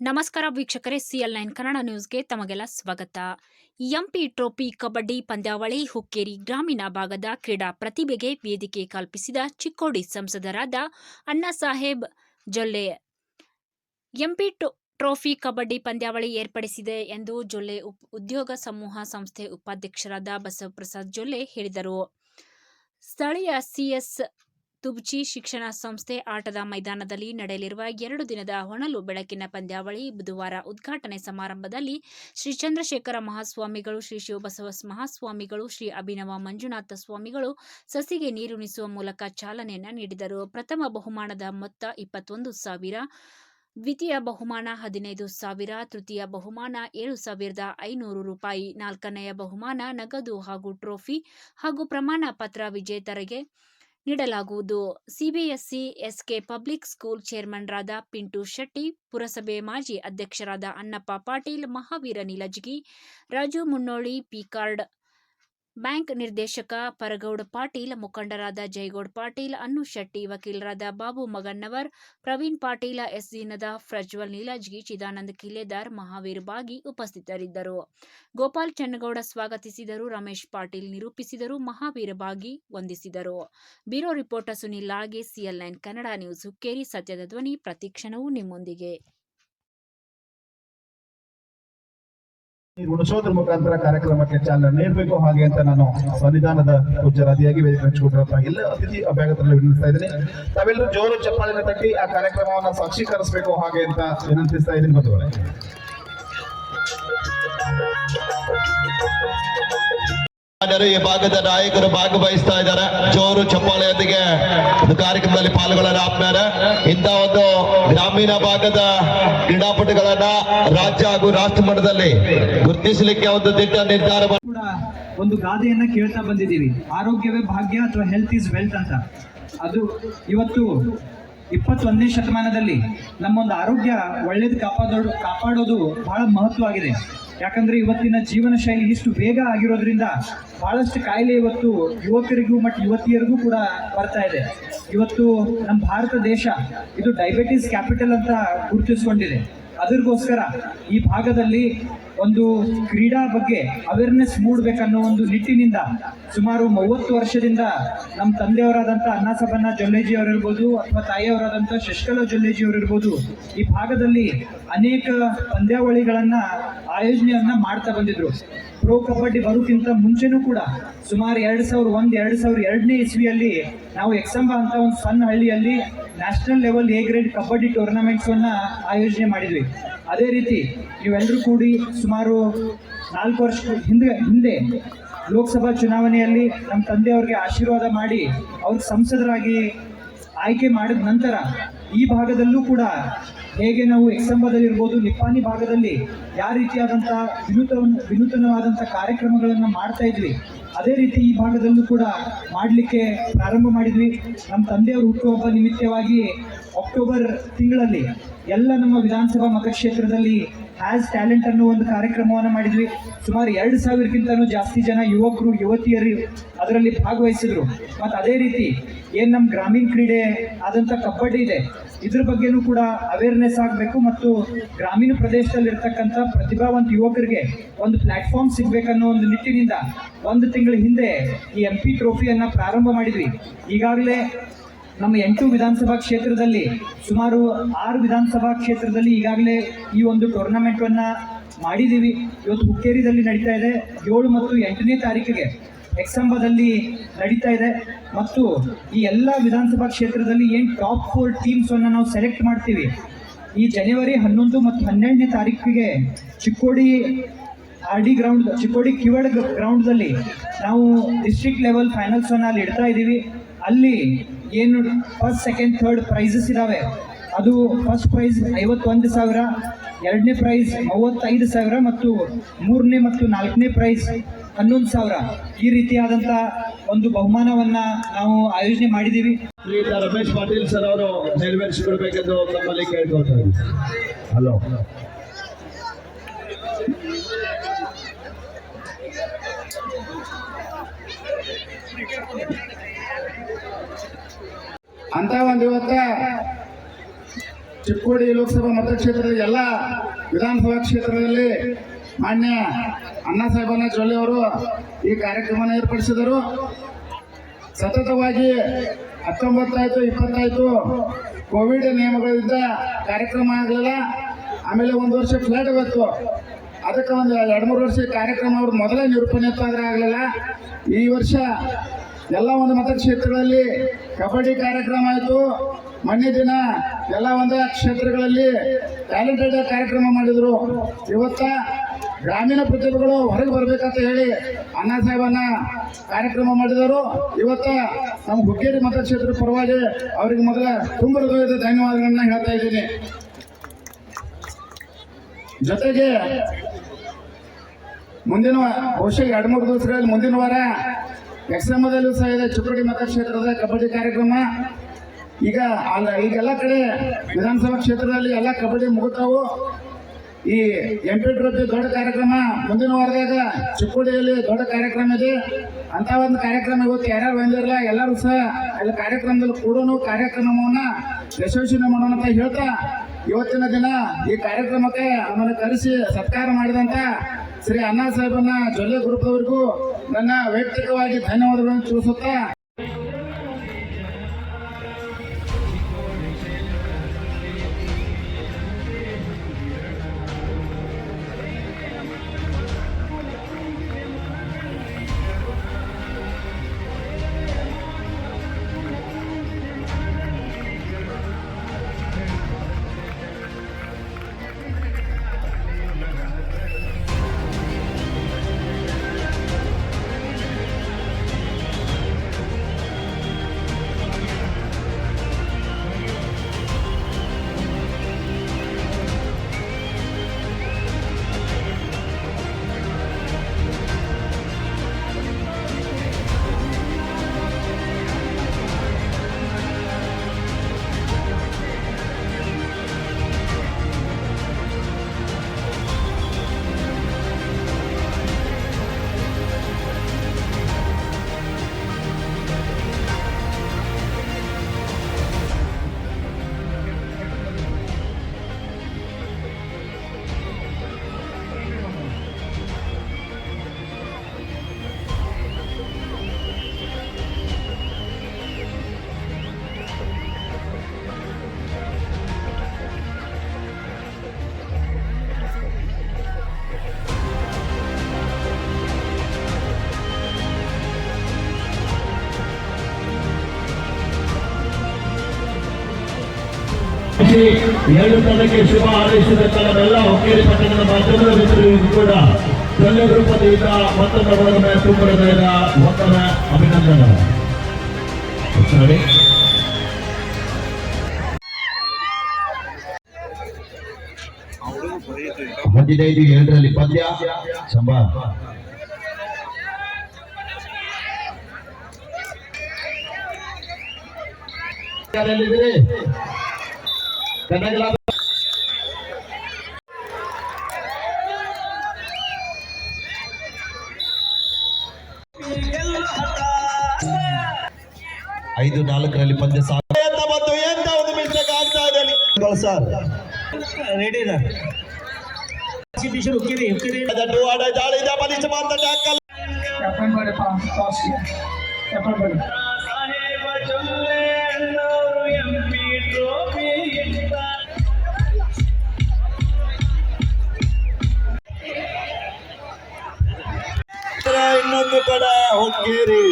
ನಮಸ್ಕಾರ ವೀಕ್ಷಕರೇ, CL nine Kannada ನ್ಯೂಸ್ಗೆ ತಮಗೆಲ್ಲ ಸ್ವಾಗತ. ಎಂಪಿ ಟ್ರೋಫಿ ಕಬಡ್ಡಿ ಪಂದ್ಯಾವಳಿ ಹುಕ್ಕೇರಿ ಗ್ರಾಮೀಣ ಭಾಗದ ಕ್ರೀಡಾ ಪ್ರತಿಭೆಗೆ ವೇದಿಕೆ ಕಲ್ಪಿಸಿದ ಚಿಕ್ಕೋಡಿ ಸಂಸದರಾದ ಅಣ್ಣಾಸಾಹೇಬ್ ಜೊಲ್ಲೆ. ಎಂಪಿ ಟ್ರೋಫಿ ಕಬಡ್ಡಿ ಪಂದ್ಯಾವಳಿ ಏರ್ಪಡಿಸಿದೆ ಎಂದು ಜೊಲ್ಲೆ ಉದ್ಯೋಗ ಸಮೂಹ ಸಂಸ್ಥೆ ಉಪಾಧ್ಯಕ್ಷರಾದ ಬಸವಪ್ರಸಾದ್ ಜೊಲ್ಲೆ ಹೇಳಿದರು. ಸ್ಥಳೀಯ ಸಿಎಸ್ ತುಬ್ಚಿ ಶಿಕ್ಷಣ ಸಂಸ್ಥೆ ಆಟದ ಮೈದಾನದಲ್ಲಿ ನಡೆಯಲಿರುವ ಎರಡು ದಿನದ ಹೊಣಲು ಬೆಳಕಿನ ಪಂದ್ಯಾವಳಿ ಬುಧವಾರ ಉದ್ಘಾಟನೆ ಸಮಾರಂಭದಲ್ಲಿ ಶ್ರೀ ಚಂದ್ರಶೇಖರ ಮಹಾಸ್ವಾಮಿಗಳು, ಶ್ರೀ ಶಿವಬಸವ ಮಹಾಸ್ವಾಮಿಗಳು, ಶ್ರೀ ಅಭಿನವ ಮಂಜುನಾಥ ಸ್ವಾಮಿಗಳು ಸಸಿಗೆ ನೀರುಣಿಸುವ ಮೂಲಕ ಚಾಲನೆಯನ್ನು ನೀಡಿದರು. ಪ್ರಥಮ ಬಹುಮಾನದ ಮೊತ್ತ ಇಪ್ಪತ್ತೊಂದು ಸಾವಿರ ದ್ವಿತೀಯ ಬಹುಮಾನ ಹದಿನೈದು ಸಾವಿರ, ತೃತೀಯ ಬಹುಮಾನ ಏಳು ಸಾವಿರದ ಐನೂರು ರೂಪಾಯಿ, ನಾಲ್ಕನೆಯ ಬಹುಮಾನ ನಗದು ಹಾಗೂ ಟ್ರೋಫಿ ಹಾಗೂ ಪ್ರಮಾಣ ಪತ್ರ ವಿಜೇತರಿಗೆ ನೀಡಲಾಗುವುದು. CBSE, S K public school ಚೇರ್ಮನ್ರಾದ Pintu Shetty, ಪುರಸಭೆ ಮಾಜಿ ಅಧ್ಯಕ್ಷರಾದ ಅನ್ನಪ್ಪ ಪಾಟೀಲ್, ಮಹಾವೀರ ನಿಲಜ್ಗಿ, ರಾಜು ಮುನ್ನೋಳಿ, ಪಿಕಾರ್ಡ್ ಬ್ಯಾಂಕ್ ನಿರ್ದೇಶಕ ಪರಗೌಡ ಪಾಟೀಲ್, ಮುಖಂಡರಾದ ಜಯಗೌಡ ಪಾಟೀಲ್, ಅನ್ನು ಶೆಟ್ಟಿ ವಕೀಲರಾದ ಬಾಬು ಮಗನ್ನವರ್, ಪ್ರವೀಣ್ ಪಾಟೀಲ, ಎಸ್ ದಿನದ ಪ್ರಜ್ವಲ್ ನೀಲಾಜ್ಗಿ ಚಿದಾನಂದ ಕಿಲೇದಾರ್, ಮಹಾವೀರ್ ಬಾಗಿ ಉಪಸ್ಥಿತರಿದ್ದರು. ಗೋಪಾಲ್ ಚನ್ನಗೌಡ ಸ್ವಾಗತಿಸಿದರು, ರಮೇಶ್ ಪಾಟೀಲ್ ನಿರೂಪಿಸಿದರು, ಮಹಾವೀರ ಬಾಗಿ ವಂದಿಸಿದರು. Bureau reporter Sunil Lalge C L nine Kannada news Hukkeri, ಸತ್ಯದ ಧ್ವನಿ ಪ್ರತಿಕ್ಷಣವೂ ನಿಮ್ಮೊಂದಿಗೆ. ಉಳಿಸೋದ್ರ ಮುಖಾಂತರ ಕಾರ್ಯಕ್ರಮಕ್ಕೆ ಚಾಲನೆ ನೀಡಬೇಕು. ಹಾಗೆ ಅಂತ ನಾನು ಸನ್ನಿಧಾನದ ಉಜ್ಜರಾದಿಯಾಗಿ ವೇದಿಕೆ ಎಲ್ಲ ಅತಿಥಿ ಅಭ್ಯಾಗತರಲ್ಲಿ ವಿನಂತಿಸ್ತಾ ಇದ್ದೀನಿ. ತಾವೆಲ್ಲರೂ ಜೋರು ಚಪ್ಪಾಳಿನ ತಟ್ಟಿ ಆ ಕಾರ್ಯಕ್ರಮವನ್ನು ಸಾಕ್ಷೀಕರಿಸಬೇಕು. ಹಾಗೆ ಅಂತ ವಿನಂತಿಸ್ತಾ ಇದ್ದೀನಿ ಬಂಧುಗಳೇ. ಈ ಭಾಗದ ನಾಯಕರು ಭಾಗವಹಿಸ್ತಾ ಇದ್ದಾರೆ. ಜೋರು ಚಪ್ಪಾಳೆಯೊಂದಿಗೆ ಕಾರ್ಯಕ್ರಮದಲ್ಲಿ ಪಾಲ್ಗೊಳ್ಳಲು ಆಗ್ತಾರೆ ಇಂಥ ಒಂದು ಗ್ರಾಮೀಣ ಭಾಗದ ಕ್ರೀಡಾಪಟುಗಳನ್ನ ರಾಜ್ಯ ಹಾಗೂ ರಾಷ್ಟ್ರ ಮಟ್ಟದಲ್ಲಿ ಗುರುತಿಸಲಿಕ್ಕೆ ಒಂದು ದಿಟ್ಟ ನಿರ್ಧಾರ ಒಂದು ಗಾದೆಯನ್ನ ಕೇಳ್ತಾ ಬಂದಿದ್ದೀವಿ. ಆರೋಗ್ಯವೇ ಭಾಗ್ಯ ಅಥವಾ ಹೆಲ್ತ್ ಇಸ್ ವೆಲ್ತ್ ಅಂತ. ಅದು ಇವತ್ತು ಇಪ್ಪತ್ತೊಂದನೇ ಶತಮಾನದಲ್ಲಿ ನಮ್ಮೊಂದು ಆರೋಗ್ಯ ಒಳ್ಳೇದು ಕಾಪಾಡೋದು ಕಾಪಾಡೋದು ಬಹಳ ಮಹತ್ವವಾಗಿದೆ. ಯಾಕಂದ್ರೆ ಇವತ್ತಿನ ಜೀವನ ಶೈಲಿ ಇಷ್ಟು ಬೇಗ ಆಗಿರೋದ್ರಿಂದ ಬಹಳಷ್ಟು ಕಾಯಿಲೆ ಇವತ್ತು ಯುವಕರಿಗೂ ಮತ್ತು ಯುವತಿಯರಿಗೂ ಕೂಡ ಬರ್ತಾ ಇದೆ. ಇವತ್ತು ನಮ್ಮ ಭಾರತ ದೇಶ, ಇದು ಡಯಾಬಿಟಿಸ್ ಕ್ಯಾಪಿಟಲ್ ಅಂತ ಗುರುತಿಸ್ಕೊಂಡಿದೆ. ಅದಕ್ಕೋಸ್ಕರ ಈ ಭಾಗದಲ್ಲಿ ಒಂದು ಕ್ರೀಡಾ ಬಗ್ಗೆ ಅವೇರ್ನೆಸ್ ಮೂಡಬೇಕನ್ನೋ ಒಂದು ನಿಟ್ಟಿನಿಂದ ಸುಮಾರು ಮೂವತ್ತು ವರ್ಷದಿಂದ ನಮ್ಮ ತಂದೆಯವರಾದಂಥ ಅಣ್ಣಾಸಬನ್ನ ಜೊಲ್ಲೇಜಿ ಅವರಿರ್ಬೋದು ಅಥವಾ ತಾಯಿಯವರಾದಂಥ ಶಶಿಕಲಾ ಜೊಲ್ಲೇಜಿ ಅವರಿರ್ಬೋದು, ಈ ಭಾಗದಲ್ಲಿ ಅನೇಕ ಪಂದ್ಯಾವಳಿಗಳನ್ನು, ಆಯೋಜನೆಯನ್ನ ಮಾಡ್ತಾ ಬಂದಿದ್ರು. ಪ್ರೋ ಕಬಡ್ಡಿ ಬರೋಕ್ಕಿಂತ ಮುಂಚೆನೂ ಕೂಡ ಸುಮಾರು ಎರಡು ಸಾವಿರ ಒಂದು, ಎರಡು ಸಾವಿರ ಎರಡನೇ ಇಸ್ವಿಯಲ್ಲಿ ನಾವು ಎಕ್ಸಂಬ ಅಂತ ಒಂದು ಸಣ್ಣ ಹಳ್ಳಿಯಲ್ಲಿ national level A grade kabaddi ಟೂರ್ನಮೆಂಟ್ಸನ್ನು ಆಯೋಜನೆ ಮಾಡಿದ್ವಿ. ಅದೇ ರೀತಿ ನೀವೆಲ್ಲರೂ ಕೂಡಿ ಸುಮಾರು ನಾಲ್ಕು ವರ್ಷ ಹಿಂದೆ ಹಿಂದೆ ಲೋಕಸಭಾ ಚುನಾವಣೆಯಲ್ಲಿ ನಮ್ಮ ತಂದೆಯವ್ರಿಗೆ ಆಶೀರ್ವಾದ ಮಾಡಿ ಅವ್ರ ಸಂಸದರಾಗಿ ಆಯ್ಕೆ ಮಾಡಿದ ನಂತರ ಈ ಭಾಗದಲ್ಲೂ ಕೂಡ ಹೇಗೆ ನಾವು ಎಕ್ಸಂಬದಲ್ಲಿರ್ಬೋದು ನಿಪ್ಪಾನಿ ಭಾಗದಲ್ಲಿ ಯಾವ ರೀತಿಯಾದಂಥ ವಿನೂತನ ವಿನೂತನವಾದಂಥ ಕಾರ್ಯಕ್ರಮಗಳನ್ನು ಮಾಡ್ತಾ ಇದ್ವಿ. ಅದೇ ರೀತಿ ಈ ಭಾಗದಲ್ಲೂ ಕೂಡ ಮಾಡಲಿಕ್ಕೆ ಪ್ರಾರಂಭ ಮಾಡಿದ್ವಿ. ನಮ್ಮ ತಂದೆಯವರು ಹುಟ್ಟುಹಬ್ಬ ನಿಮಿತ್ತವಾಗಿ ಅಕ್ಟೋಬರ್ ತಿಂಗಳಲ್ಲಿ ಎಲ್ಲ ನಮ್ಮ ವಿಧಾನಸಭಾ ಮತಕ್ಷೇತ್ರದಲ್ಲಿ ಹ್ಯಾಸ್ ಟ್ಯಾಲೆಂಟ್ ಅನ್ನೋ ಒಂದು ಕಾರ್ಯಕ್ರಮವನ್ನು ಮಾಡಿದ್ವಿ. ಸುಮಾರು ಎರಡು ಸಾವಿರಕ್ಕಿಂತಲೂ ಜಾಸ್ತಿ ಜನ ಯುವಕರು, ಯುವತಿಯರು ಅದರಲ್ಲಿ ಭಾಗವಹಿಸಿದ್ರು. ಮತ್ತು ಅದೇ ರೀತಿ ಏನು ನಮ್ಮ ಗ್ರಾಮೀಣ ಕ್ರೀಡೆ ಆದಂಥ ಕಬಡ್ಡಿ ಇದೆ. ಇದ್ರ ಬಗ್ಗೆನೂ ಕೂಡ ಅವೇರ್ನೆಸ್ ಆಗಬೇಕು ಮತ್ತು ಗ್ರಾಮೀಣ ಪ್ರದೇಶದಲ್ಲಿ ಇರ್ತಕ್ಕಂಥ ಪ್ರತಿಭಾವಂತ ಯುವಕರಿಗೆ ಒಂದು ಪ್ಲಾಟ್ಫಾರ್ಮ್ ಸಿಗ್ಬೇಕನ್ನೋ ಒಂದು ನಿಟ್ಟಿನಿಂದ ಒಂದು ತಿಂಗಳ ಹಿಂದೆ ಈ ಎಂ ಪಿ ಟ್ರೋಫಿಯನ್ನು ಪ್ರಾರಂಭ ಮಾಡಿದ್ವಿ. ಈಗಾಗಲೇ ನಮ್ಮ ಎಂಟು ವಿಧಾನಸಭಾ ಕ್ಷೇತ್ರದಲ್ಲಿ ಸುಮಾರು ಆರು ವಿಧಾನಸಭಾ ಕ್ಷೇತ್ರದಲ್ಲಿ ಈಗಾಗಲೇ ಈ ಒಂದು ಟೂರ್ನಮೆಂಟನ್ನು ಮಾಡಿದ್ದೀವಿ. ಇವತ್ತು ಹುಕ್ಕೇರಿದಲ್ಲಿ ನಡೀತಾ ಇದೆ. ಏಳು ಮತ್ತು ಎಂಟನೇ ತಾರೀಕಿಗೆ ಎಕ್ಸಂಬದಲ್ಲಿ ನಡೀತಾ ಇದೆ. ಮತ್ತು ಈ ಎಲ್ಲ ವಿಧಾನಸಭಾ ಕ್ಷೇತ್ರದಲ್ಲಿ ಏನು ಟಾಪ್ ಫೋರ್ ಟೀಮ್ಸನ್ನು ನಾವು ಸೆಲೆಕ್ಟ್ ಮಾಡ್ತೀವಿ? ಈ ಜನವರಿ ಹನ್ನೊಂದು ಮತ್ತು ಹನ್ನೆರಡನೇ ತಾರೀಕಿಗೆ Chikkodi R D ground Chikkodi ಕಿವಡ್ ಗ್ರೌಂಡ್ದಲ್ಲಿ ನಾವು ಡಿಸ್ಟ್ರಿಕ್ಟ್ ಲೆವೆಲ್ ಫೈನಲ್ಸನ್ನು ಅಲ್ಲಿ ಇಡ್ತಾ ಇದ್ದೀವಿ. ಅಲ್ಲಿ ಏನು ಫಸ್ಟ್ ಸೆಕೆಂಡ್ ಥರ್ಡ್ ಪ್ರೈಸಸ್ ಇದ್ದಾವೆ ಅದು ಫಸ್ಟ್ ಪ್ರೈಸ್ ಐವತ್ತೊಂದು ಸಾವಿರ, ಎರಡನೇ ಪ್ರೈಸ್ ಮೂವತ್ತೈದು ಸಾವಿರ ಮತ್ತು ಮೂರನೇ ಮತ್ತು ನಾಲ್ಕನೇ ಪ್ರೈಸ್ ಹನ್ನೊಂದು ಸಾವಿರ. ಈ ರೀತಿಯಾದಂಥ ಒಂದು ಬಹುಮಾನವನ್ನ ನಾವು ಆಯೋಜನೆ ಮಾಡಿದೀವಿ ರಮೇಶ್ ಪಾಟೀಲ್ ಸರ್ ಅವರು ನೆರವೇರಿಸಿಕೊಡ್ಬೇಕೆಂದು ತಮ್ಮಲ್ಲಿ ಕೇಳ್ಕೊಳ್ತಾರೆ. ಹಲೋ. ಅಂತ ಒಂದು ಇವತ್ತ ಚಿಕ್ಕೋಡಿ ಲೋಕಸಭಾ ಮತಕ್ಷೇತ್ರದ ಎಲ್ಲ ವಿಧಾನಸಭಾ ಕ್ಷೇತ್ರದಲ್ಲಿ ಮಾನ್ಯ ಅಣ್ಣಾ ಸಾಹೇಬನ ಜೊಲ್ಲೆ ಅವರು ಈ ಕಾರ್ಯಕ್ರಮನ ಏರ್ಪಡಿಸಿದರು. ಸತತವಾಗಿ ಹತ್ತೊಂಬತ್ತಾಯ್ತು, ಇಪ್ಪತ್ತಾಯ್ತು ಕೋವಿಡ್ ನಿಯಮಗಳಿಂದ ಕಾರ್ಯಕ್ರಮ ಆಗಲಿಲ್ಲ. ಆಮೇಲೆ ಒಂದು ವರ್ಷ ಫ್ಲಾಟ್ ಬಂತು ಅದಕ್ಕೆ ಒಂದು ಎರಡು ಮೂರು ವರ್ಷ ಕಾರ್ಯಕ್ರಮ ಅವ್ರ ಮೊದಲೇ ನಿರೂಪಣೆ ಇತ್ತು ಆಗಲಿಲ್ಲ. ಈ ವರ್ಷ ಎಲ್ಲ ಒಂದು ಮತಕ್ಷೇತ್ರಗಳಲ್ಲಿ ಕಬಡ್ಡಿ ಕಾರ್ಯಕ್ರಮ ಆಯಿತು. ಮೊನ್ನೆ ದಿನ ಎಲ್ಲ ಒಂದು ಕ್ಷೇತ್ರಗಳಲ್ಲಿ ಟ್ಯಾಲೆಂಟೆಡ್ ಕಾರ್ಯಕ್ರಮ ಮಾಡಿದರು. ಇವತ್ತ ಗ್ರಾಮೀಣ ಪ್ರತಿಭೆಗಳು ಹೊರಗೆ ಬರ್ಬೇಕಂತ ಹೇಳಿ ಅಣ್ಣಾ ಸಾಹೇಬನ್ನ ಕಾರ್ಯಕ್ರಮ ಮಾಡಿದರು. ಇವತ್ತ ನಮ್ಮ ಹುಕ್ಕೇರಿ ಮತಕ್ಷೇತ್ರ ಪರವಾಗಿ ಅವರಿಗೆ ಮೊದಲ ತುಂಬ ಹೃದಯದ ಧನ್ಯವಾದಗಳನ್ನ ಹೇಳ್ತಾ ಇದ್ದೀನಿ. ಜೊತೆಗೆ ಮುಂದಿನ ಬಹುಶಃ ಎರಡು ಮೂರು ದಿವಸಗಳಲ್ಲಿ ಮುಂದಿನ ವಾರ ಯಕ್ಷಮದಲ್ಲೂ ಸಹ ಇದೆ ಚುಕ್ಕಡಿ ಮತಕ್ಷೇತ್ರದ ಕಬಡ್ಡಿ ಕಾರ್ಯಕ್ರಮ. ಈಗ ಅಲ್ಲ, ಈಗೆಲ್ಲ ಕಡೆ ವಿಧಾನಸಭಾ ಕ್ಷೇತ್ರದಲ್ಲಿ ಎಲ್ಲ ಕಬಡ್ಡಿ ಮುಗುತ್ತಾವು ಈ ಎಂ ಪಿ ಟ್ರೋಫಿ ದೊಡ್ಡ ಕಾರ್ಯಕ್ರಮ ಮುಂದಿನ ವಾರದಾಗ ಚಿಕ್ಕೋಡಿಯಲ್ಲಿ ದೊಡ್ಡ ಕಾರ್ಯಕ್ರಮ ಇದೆ. ಅಂತ ಒಂದು ಕಾರ್ಯಕ್ರಮ ಇವತ್ತು ಯಾರ್ಯಾರು ಬಂದಿರಲ್ಲ, ಎಲ್ಲರೂ ಸಹ ಅಲ್ಲಿ ಕಾರ್ಯಕ್ರಮದಲ್ಲಿ ಕೂಡನು ಕಾರ್ಯಕ್ರಮವನ್ನ ಯಶಸ್ವಿನ ಮಾಡೋಣ ಅಂತ ಹೇಳ್ತಾ ಇವತ್ತಿನ ದಿನ ಈ ಕಾರ್ಯಕ್ರಮಕ್ಕೆ ನಮ್ಮನ್ನು ಕರೆಸಿ ಸತ್ಕಾರ ಮಾಡಿದಂತ ಶ್ರೀ ಅಣ್ಣಾ ಸಾಹೇಬನ್ನ ಜೊಲ್ಲೆ ಗ್ರೂಪ್ ಅವರಿಗೂ ನನ್ನ ವೈಯಕ್ತಿಕವಾಗಿ ಧನ್ಯವಾದಗಳನ್ನು ತಿಳಿಸುತ್ತಾ ಎರಡು ತಂಡಕ್ಕೆ ಶುಭ ಆದೇಶದ ನಮ್ಮೆಲ್ಲ ಹೊಕ್ಕೇರಿ ಪಟ್ಟಣದ ಮಾಧ್ಯಮದ ಮಿತ್ರರಿಗೂ ಕೂಡ ಜೊಲ್ಲೆ ರೂಪದಿಂದ ಮತ್ತೊಂದು ಮತ್ತೊಮ್ಮೆ ತುಂಬ ಹೃದಯದ ಮತ್ತೊಮ್ಮೆ ಅಭಿನಂದನೆ ಸರಿ ಹದಿನೈದು ಏಳರಲ್ಲಿ ಪದ್ಯ. ಸಂಭ ಯಾರೆಲ್ಲಿದ್ದೀರಿ? ಐದು ನಾಲ್ಕರಲ್ಲಿ ಪಂದ್ಯ ಸಾಗ ಮತ್ತು ಎಂತ ಒಂದು ಮಿಸ್ಟೇಕ್ ಆಗ್ತಾ ಇದೆ ಅಲ್ಲಿ. ಸರ್ ಅದು ಆಡ ಜಾಳಿದ ಬಲಿಷ್ಠ ಮಾತ್ರ ಟ್ಯಾಕಲ್ ಇನ್ನೊಂದು ಕಡೆ ಹುಕ್ಕೇರಿ